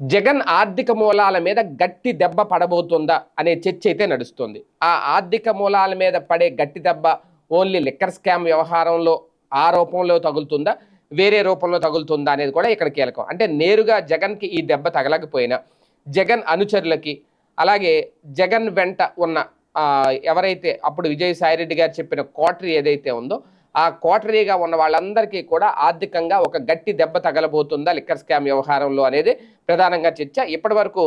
జగన్ ఆర్థిక మూలాల మీద గట్టి దెబ్బ పడబోతుందా అనే చర్చ అయితే నడుస్తుంది. ఆ ఆర్థిక మూలాల మీద పడే గట్టి దెబ్బ ఓన్లీ లిక్కర్ స్కామ్ వ్యవహారంలో ఆ రూపంలో తగులుతుందా వేరే రూపంలో తగులుతుందా అనేది కూడా ఇక్కడ కీలకం. అంటే నేరుగా జగన్కి ఈ దెబ్బ తగలకపోయినా జగన్ అనుచరులకి అలాగే జగన్ వెంట ఉన్న ఎవరైతే అప్పుడు విజయసాయిరెడ్డి గారు చెప్పిన కోటరీ ఏదైతే ఉందో ఆ కోటరీగా ఉన్న వాళ్ళందరికీ కూడా ఆర్థికంగా ఒక గట్టి దెబ్బ తగలబోతుందా లిక్కర్ స్కామ్ వ్యవహారంలో అనేది ప్రధానంగా చర్చ. ఇప్పటి వరకు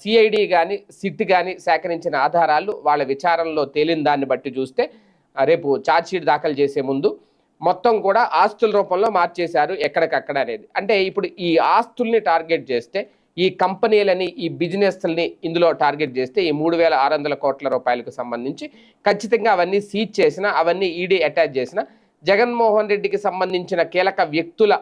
సిఐడి కానీ సిట్ కానీ సేకరించిన ఆధారాలు వాళ్ళ విచారంలో తేలిన దాన్ని బట్టి చూస్తే రేపు ఛార్జ్షీట్ దాఖలు చేసే ముందు మొత్తం కూడా ఆస్తుల రూపంలో మార్చేశారు ఎక్కడికక్కడ అనేది. అంటే ఇప్పుడు ఈ ఆస్తుల్ని టార్గెట్ చేస్తే ఈ కంపెనీలని ఈ బిజినెస్ని ఇందులో టార్గెట్ చేస్తే ఈ మూడు వేల ఆరు వందల కోట్ల రూపాయలకు సంబంధించి ఖచ్చితంగా అవన్నీ సీజ్ చేసిన అవన్నీ ఈడీ అటాచ్ చేసిన జగన్మోహన్ రెడ్డికి సంబంధించిన కీలక వ్యక్తుల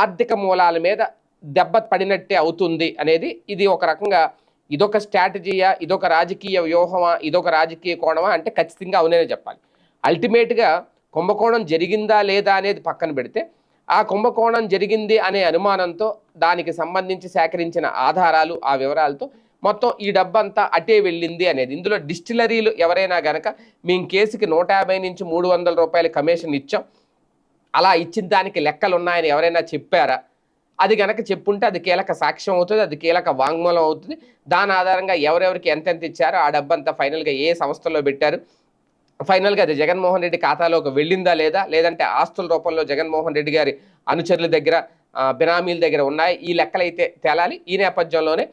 ఆర్థిక మూలాల మీద దెబ్బ పడినట్టే అవుతుంది అనేది ఇది ఒక రకంగా ఇదొక స్ట్రాటజీయా ఇదొక రాజకీయ వ్యూహమా ఇదొక రాజకీయ కోణమా అంటే ఖచ్చితంగా అవుననే చెప్పాలి. అల్టిమేట్గా కుంభకోణం జరిగిందా లేదా అనేది పక్కన పెడితే ఆ కుంభకోణం జరిగింది అనే అనుమానంతో దానికి సంబంధించి సేకరించిన ఆధారాలు ఆ వివరాలతో మొత్తం ఈ డబ్బంతా అటే వెళ్ళింది అనేది. ఇందులో డిస్టిలరీలు ఎవరైనా గనక మేము కేసుకి నూట యాభై నుంచి మూడు వందల రూపాయల కమిషన్ ఇచ్చాం. అలా ఇచ్చిన దానికి లెక్కలు ఉన్నాయని ఎవరైనా చెప్పారా? అది గనక చెప్పుంటే అది కీలక సాక్ష్యం అవుతుంది అది కీలక వాంగ్మూలం అవుతుంది. దాని ఆధారంగా ఎవరెవరికి ఎంతెంత ఇచ్చారో ఆ డబ్బంతా ఫైనల్గా ఏ సంస్థలో పెట్టారు? ఫైనల్గా అది జగన్మోహన్ రెడ్డి ఖాతాలోకి వెళ్ళిందా లేదా? లేదంటే ఆస్తుల రూపంలో జగన్మోహన్ రెడ్డి గారి అనుచరుల దగ్గర బినామీల దగ్గర ఉన్నాయి. ఈ లెక్కలైతే తేలాలి. ఈ నేపథ్యంలోనే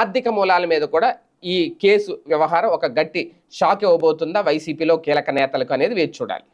ఆర్థిక మూలాల మీద కూడా ఈ కేసు వ్యవహారం ఒక గట్టి షాక్ ఇవ్వబోతుందా? వైసీపీలో కీలక నేతలకు అనేది వేచి చూడాలి.